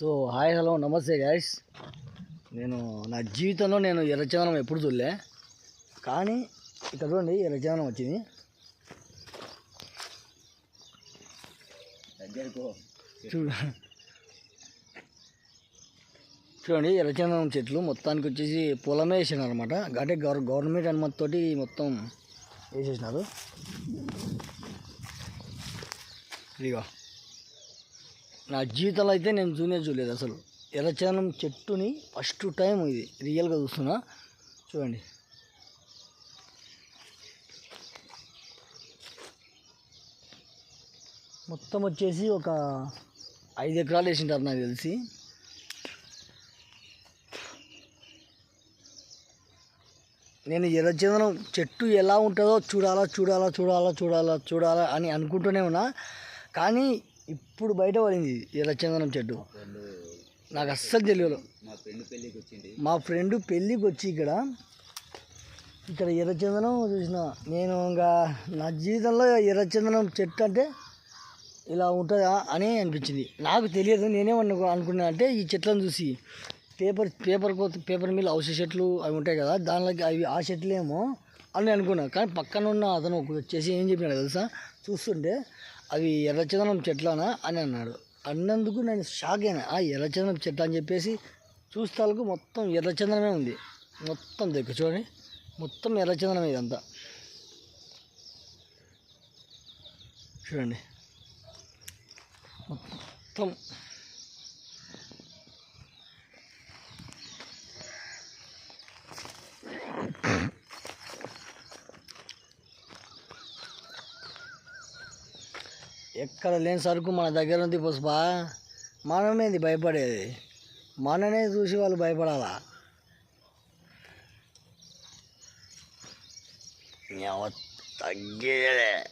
So hi hello నమస్తే guys నేను నా జీవితంలో నేను ఎర్రచందనం ఎప్పుడు చూడలే. కానీ ఇక్కడ చూడండి ఎర్రచందనం వచ్చింది. చూడ. చూడండి ఎర్రచందనం చెట్లు మొత్తానికి వచ్చేసి పొలమే వేసినారు అనమాట అంటే గవర్ గవర్నమెంట్ అనుమతితోటి మొత్తం వేసేసినారు. ఇదిగో. నా జీవితంలో అయితే నేను చూనే చూడలేదు అసలు. ఎర్రచందనం చెట్టుని ఫస్ట్ టైం ఇది రియల్గా చూస్తున్నా. చూడండి. మొత్తం వచ్చేసి ఒక ఐదు ఎకరాలు వేసింటారు నాకు తెలిసి. నేను ఎర్రచందనం చెట్టు ఎలా ఉంటుందో చూడాలా చూడాలా చూడాలా చూడాలా చూడాలా అని అనుకుంటూనే ఉన్నా. కానీ ఇప్పుడు బయట పడింది ఎర్రచందనం చెట్టు. నాకు అస్సలు తెలియదు. మా ఫ్రెండ్ పెళ్ళికి వచ్చింది. మా ఫ్రెండ్ పెళ్ళికి వచ్చి ఇక్కడ ఇక్కడ ఎర్రచందనం చూసిన నేను ఇంకా నా జీవితంలో ఎర్రచందనం చెట్టు అంటే ఇలా ఉంటుందా అని అనిపించింది. నాకు తెలియదు నేనేమన్నా అనుకున్నా అంటే ఈ చెట్లను చూసి. పేపర్ పేపర్ కోత పేపర్ మిల్ ఔషధ చెట్లు అవి ఉంటాయి కదా దానిలోకి అవి ఆ చెట్లేమో అని అనుకున్నా. కానీ పక్కన ఉన్న అతను వచ్చేసి ఏం చెప్పినాడు తెలుసా? చూస్తుంటే అవి ఎర్రచందనం చెట్లనా అని అన్నాడు. అన్నందుకు నేను షాక్ అయినా. ఆ ఎర్రచందనం చెట్టు అని చెప్పేసి చూస్తాలకు మొత్తం ఎర్రచందనమే ఉంది. మొత్తం దగ్గర చూడండి. మొత్తం ఎర్రచందనం ఇదంతా. చూడండి. మొత్తం ఎక్కడ లేని సరుకు మన దగ్గర ఉంది పుష్ప. మనమేది భయపడేది? మననే చూసి వాళ్ళు భయపడాలా? తగ్గేదే.